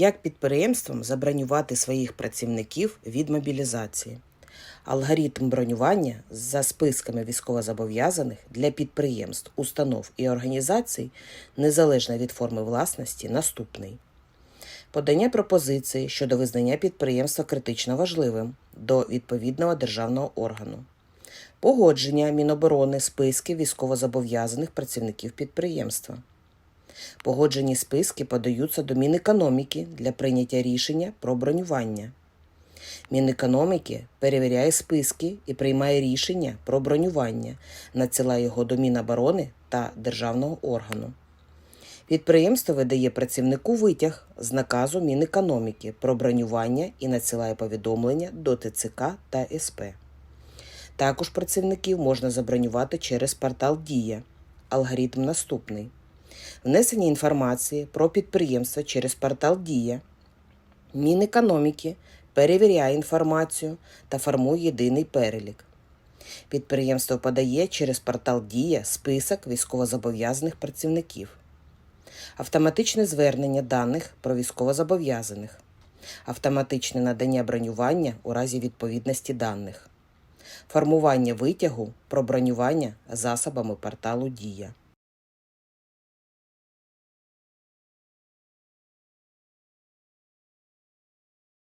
Як підприємствам забронювати своїх працівників від мобілізації? Алгоритм бронювання за списками військовозобов'язаних для підприємств, установ і організацій, незалежно від форми власності, наступний. Подання пропозиції щодо визнання підприємства критично важливим до відповідного державного органу. Погодження Міноборони списків військовозобов'язаних працівників підприємства. Погоджені списки подаються до Мінекономіки для прийняття рішення про бронювання. Мінекономіки перевіряє списки і приймає рішення про бронювання, надсилає його до Міноборони та державного органу. Підприємство видає працівнику витяг з наказу Мінекономіки про бронювання і надсилає повідомлення до ТЦК та СП. Також працівників можна забронювати через портал Дія. Алгоритм наступний: внесення інформації про підприємство через портал Дія. Мінекономіки перевіряє інформацію та формує єдиний перелік. Підприємство подає через портал Дія список військовозобов'язаних працівників, автоматичне звернення даних про військовозобов'язаних, автоматичне надання бронювання у разі відповідності даних, формування витягу про бронювання засобами порталу Дія.